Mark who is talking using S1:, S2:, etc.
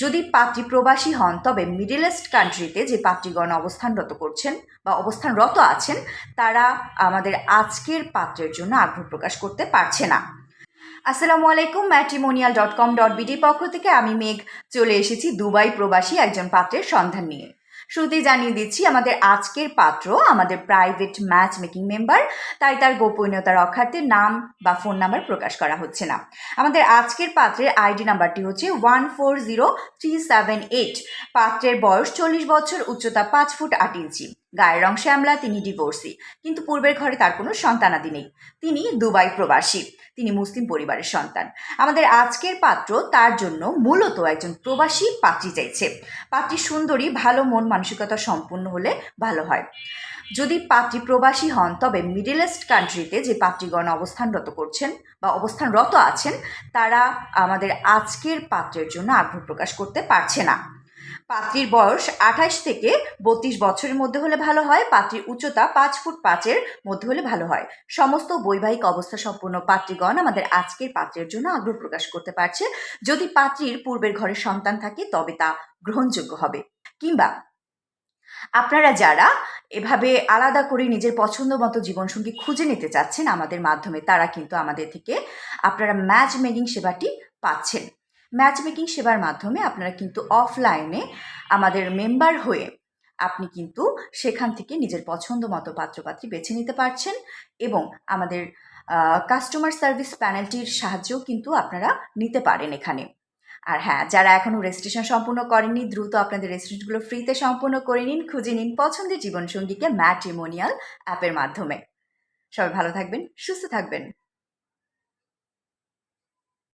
S1: যদি পাত্রী প্রবাসী হন, তবে মিডিল ইস্ট কান্ট্রিতে যে পাত্রীগণ অবস্থানরত করছেন বা অবস্থানরত আছেন, তারা আমাদের আজকের পাত্রের জন্য আগ্রহ প্রকাশ করতে পারছে না। আসসালামু আলাইকুম matrimonial dot com dot BD পক্ষ থেকে আমি মেঘ, চলে এসেছি দুবাই প্রবাসী একজন পাত্রের সন্ধান নিয়ে। শুরুতেই জানিয়ে দিচ্ছি, আমাদের আজকের পাত্র আমাদের প্রাইভেট ম্যাচ মেকিং মেম্বার তাই তার গোপনীয়তা রক্ষার্থে নাম বা ফোন নাম্বার প্রকাশ করা হচ্ছে না। আমাদের আজকের পাত্রের আইডি নাম্বারটি হচ্ছে one four zero three seven eight পাত্রের বয়স চল্লিশ বছর, উচ্চতা পাঁচ ফুট আট ইঞ্চি। গায়ের রং শ্যামলা, তিনি ডিভোর্সি কিন্তু পূর্বের ঘরে তার কোনো সন্তানাদি নেই। তিনি দুবাই প্রবাসী। তিনি মুসলিম পরিবারের সন্তান। আমাদের আজকের পাত্র তার জন্য মূলত একজন প্রবাসী পাত্রী চাইছে। পাত্রী সুন্দরী, ভালো মন, মানসিকতা সম্পূর্ণ হলে ভালো হয়। যদি পাত্রী প্রবাসী হন, তবে মিডল ইস্ট কান্ট্রিতে যে পাত্রীগণ অবস্থানরত করছেন বা অবস্থানরত আছেন, তারা আমাদের আজকের পাত্রের জন্য আগ্রহ প্রকাশ করতে পারছে না। পাত্রীর বয়স আঠাশ থেকে বত্রিশ বছরের মধ্যে হলে ভালো হয়, পাত্রীর উচ্চতা পাঁচ ফুট পাঁচের মধ্যে হলে ভালো হয়। সমস্ত বৈবাহিক অবস্থা সম্পন্ন পাত্রীগণ আমাদের আজকের পাত্রের জন্য আগ্রহ প্রকাশ করতে পারছে। যদি পাত্রীর পূর্বের ঘরে সন্তান থাকে, তবে তা গ্রহণযোগ্য হবে। কিংবা আপনারা যারা এভাবে আলাদা করে নিজের পছন্দ মতো জীবনসঙ্গী খুঁজে নিতে চাচ্ছেন আমাদের মাধ্যমে, তারা কিন্তু আমাদের থেকে আপনারা ম্যাচ মেকিং সেবাটি পাচ্ছেন। ম্যাচ মেকিং সেবার মাধ্যমে আপনারা কিন্তু অফলাইনে আমাদের মেম্বার হয়ে আপনি কিন্তু সেখান থেকে নিজের পছন্দ মতো পাত্রপাত্রী বেছে নিতে পারছেন এবং আমাদের কাস্টমার সার্ভিস প্যানেলটির সাহায্যও কিন্তু আপনারা নিতে পারেন এখানে। আর হ্যাঁ যারা এখনও রেজিস্ট্রেশন সম্পূর্ণ করেননি, দ্রুত আপনাদের রেজিস্ট্রেশনগুলো ফ্রিতে সম্পূর্ণ করে নিন, খুঁজে নিন পছন্দের জীবনসঙ্গীকে ম্যাট্রিমোনিয়াল অ্যাপের মাধ্যমে। সবাই ভালো থাকবেন, সুস্থ থাকবেন।